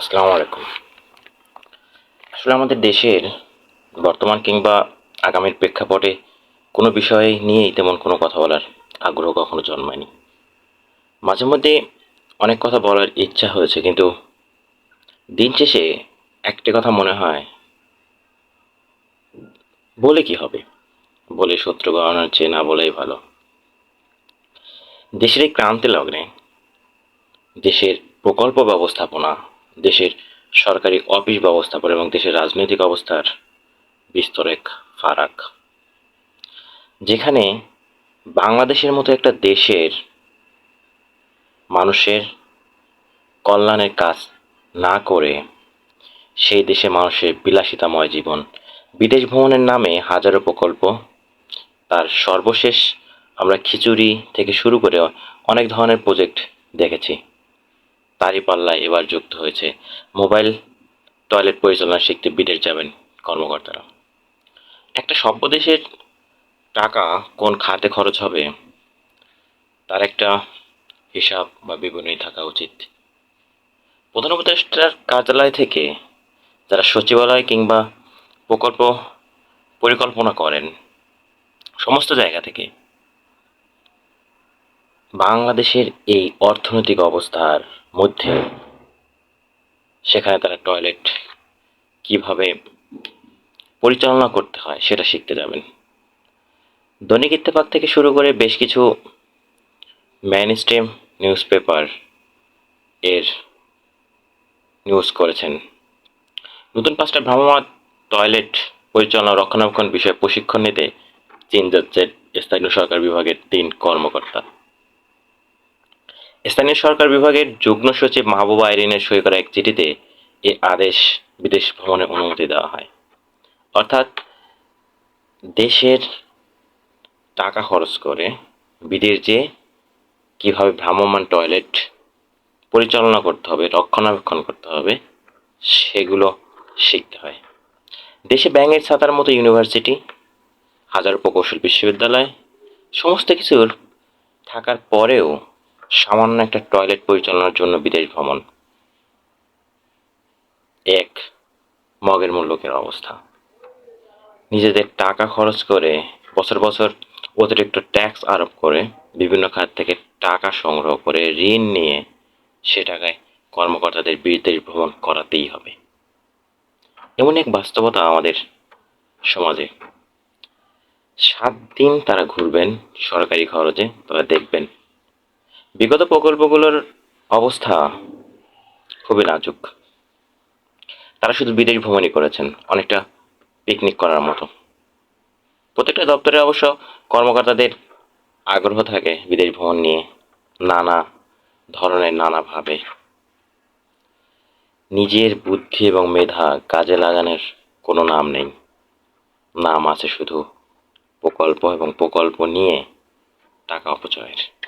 আসসালামু আলাইকুম। আসলে আমাদের দেশের বর্তমান কিংবা আগামীর প্রেক্ষাপটে কোনো বিষয় নিয়েই তেমন কোনো কথা বলার আগ্রহ কখনো জন্মায়নি। মাঝে মধ্যে অনেক কথা বলার ইচ্ছা হয়েছে, কিন্তু দিন শেষে একটি কথা মনে হয়, বলে কি হবে? বলে শত্রু বাড়ানোর চেয়ে না বলেই ভালো। দেশের এই ক্রান্তি লগ্নে দেশের প্রকল্প ব্যবস্থাপনা দেশের সরকারি অফিস ব্যবস্থাপনা এবং দেশের রাজনৈতিক অবস্থার বিস্তর এক ফারাক। যেখানে বাংলাদেশের মতো একটা দেশের মানুষের কল্যাণের কাজ না করে সেই দেশে মানুষের বিলাসিতাময় জীবন। বিদেশ ভ্রমণের নামে হাজারো প্রকল্প, তার সর্বশেষ আমরা খিচুড়ি থেকে শুরু করে অনেক ধরনের প্রজেক্ট দেখেছি। তারই পাল্লায় এবার যুক্ত হয়েছে। মোবাইল টয়লেট পরিচালনা শিখতে বিদেশ যাবেন কর্মকর্তারা। একটা সভ্য দেশের টাকা কোন খাতে খরচ হবে, তার একটা হিসাব বা বিবরণী থাকা উচিত। প্রধান উপদেষ্টার কার্যালয় থেকে যারা সচিবালয় কিংবা প্রকল্প পরিকল্পনা করেন, সমস্ত জায়গা থেকে বাংলাদেশের এই অর্থনৈতিক অবস্থার মধ্যে সেখানে তারা টয়লেট কীভাবে পরিচালনা করতে হয় সেটা শিখতে যাবেন। দৈনিক ইত্তেফাক থেকে শুরু করে বেশ কিছু ম্যান স্ট্রিম নিউজ পেপার এর নিউজ করেছেন। নতুন পাঁচটা ভ্রাম্যমাণ টয়লেট পরিচালনা রক্ষণাবেক্ষণ বিষয়ে প্রশিক্ষণ নিতে চীন যাচ্ছে স্থানীয় সরকার বিভাগের তিন কর্মকর্তা। স্থানীয় সরকার বিভাগের যুগ্ম সচিব মাহবুবা আইরিনের সই করা এক চিঠিতে এ আদেশ বিদেশ ভ্রমণের অনুমতি দেওয়া হয়। অর্থাৎ দেশের টাকা খরচ করে বিদেশ যে কীভাবে ভ্রাম্যমান টয়লেট পরিচালনা করতে হবে, রক্ষণাবেক্ষণ করতে হবে, সেগুলো শিখতে হয়। দেশে ব্যাঙের ছাতার মতো ইউনিভার্সিটি, হাজার প্রকৌশল বিশ্ববিদ্যালয়, সমস্ত কিছুর থাকার পরেও সামান্য একটা টয়লেট পরিচালনার জন্য বিদেশ ভ্রমণ। এক, মগের মূল্যকের অবস্থা। নিজেদের টাকা খরচ করে বছর বছর অতিরিক্ত ট্যাক্স আরোপ করে বিভিন্ন খাত থেকে টাকা সংগ্রহ করে ঋণ নিয়ে সে টাকায় কর্মকর্তাদের বিদেশ ভ্রমণ করাতেই হবে। এমন এক বাস্তবতা আমাদের সমাজে। সাত দিন তারা ঘুরবেন সরকারি খরচে, তারা দেখবেন বিগত প্রকল্পগুলোর অবস্থা খুবই নাজুক। তারা শুধু বিদেশ ভ্রমণই করেছেন, অনেকটা পিকনিক করার মতো। প্রত্যেকটা দপ্তরে অবশ্য কর্মকর্তাদের আগ্রহ থাকে বিদেশ ভ্রমণ নিয়ে নানা ধরনের নানাভাবে। নিজের বুদ্ধি এবং মেধা কাজে লাগানোর কোনো নাম নেই। নাম আছে শুধু প্রকল্প এবং প্রকল্প নিয়ে টাকা অপচয়ের।